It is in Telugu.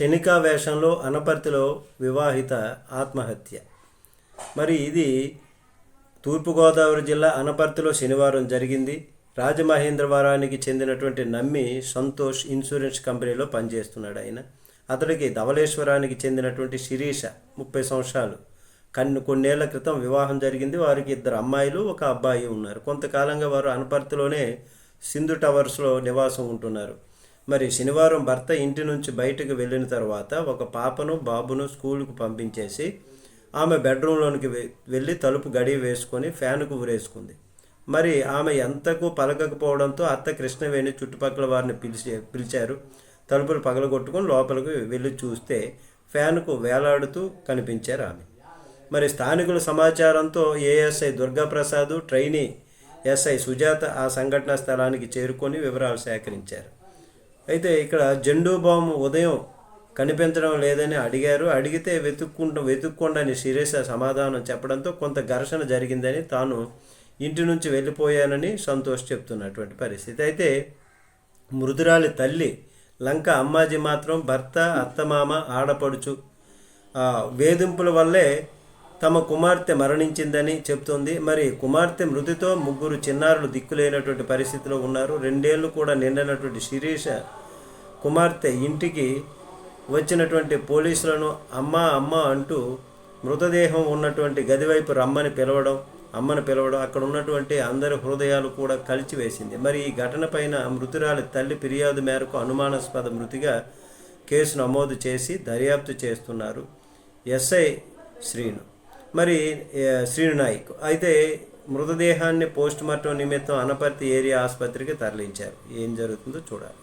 శనికా వేషంలో అనపర్తిలో వివాహిత ఆత్మహత్య. మరి ఇది తూర్పుగోదావరి జిల్లా అనపర్తిలో శనివారం జరిగింది. రాజమహేంద్రవరానికి చెందినటువంటి నమ్మి సంతోష్ ఇన్సూరెన్స్ కంపెనీలో పనిచేస్తున్నాడు ఆయన. అతడికి ధవళేశ్వరానికి చెందినటువంటి శిరీష ముప్పై సంవత్సరాలు. కన్ను కొన్నేళ్ళ క్రితం వివాహం జరిగింది. వారికి ఇద్దరు అమ్మాయిలు ఒక అబ్బాయి ఉన్నారు. కొంతకాలంగా వారు అనపర్తిలోనే సింధు టవర్స్లో నివాసం ఉంటున్నారు. మరి శనివారం భర్త ఇంటి నుంచి బయటకు వెళ్ళిన తర్వాత ఒక పాపను బాబును స్కూలుకు పంపించేసి ఆమె బెడ్రూమ్లోనికి వె- వెళ్ళి తలుపు గడి వేసుకొని ఫ్యాన్కు ఉరేసుకుంది మరి ఆమె ఎంతకు పలకకపోవడంతో అత్త కృష్ణవేణి చుట్టుపక్కల వారిని పిలిచి పిలిచారు. తలుపులు పగలగొట్టుకొని లోపలికి వెళ్ళి చూస్తే ఫ్యాన్కు వేలాడుతూ కనిపించారు ఆమె. మరి స్థానికుల సమాచారంతో ASI Durgaprasad trainee SI Sujatha ఆ సంఘటనా స్థలానికి చేరుకొని వివరాలు సేకరించారు. అయితే ఇక్కడ జెండూ బాంబు ఉదయం కనిపించడం లేదని అడిగారు. అడిగితే వెతుక్కుంటూ వెతుక్కోండని శిరీష సమాధానం చెప్పడంతో కొంత ఘర్షణ జరిగిందని తాను ఇంటి నుంచి వెళ్ళిపోయానని సంతోష్ చెప్తున్నటువంటి పరిస్థితి. అయితే మృదురాలి తల్లి లంక అమ్మాజీ మాత్రం భర్త అత్తమామ ఆడపడుచు వేధింపుల వల్లే తమ కుమార్తె మరణించిందని చెప్తోంది. మరి కుమార్తె మృతితో ముగ్గురు చిన్నారులు దిక్కులేనటువంటి పరిస్థితిలో ఉన్నారు. రెండేళ్ళు కూడా నిండినటువంటి శిరీష కుమార్తె ఇంటికి వచ్చినటువంటి పోలీసులను అమ్మ అమ్మ అంటూ మృతదేహం ఉన్నటువంటి గది వైపు రమ్మని పిలవడం అమ్మని పిలవడం అక్కడ ఉన్నటువంటి అందరి హృదయాలు కూడా కలిచివేసింది. మరి ఈ ఘటన పైన మృతురాలి తల్లి ఫిర్యాదు మేరకు అనుమానాస్పద మృతిగా కేసు నమోదు చేసి దర్యాప్తు చేస్తున్నారు. ఎస్ఐ శ్రీను. మరి ఏ, అయితే మృతదేహాన్ని పోస్ట్ మార్టం నిమిత్తం అనపర్తి ఏరియా ఆసుపత్రికి తరలించారు. ఏం జరుగుతుందో చూడాలి.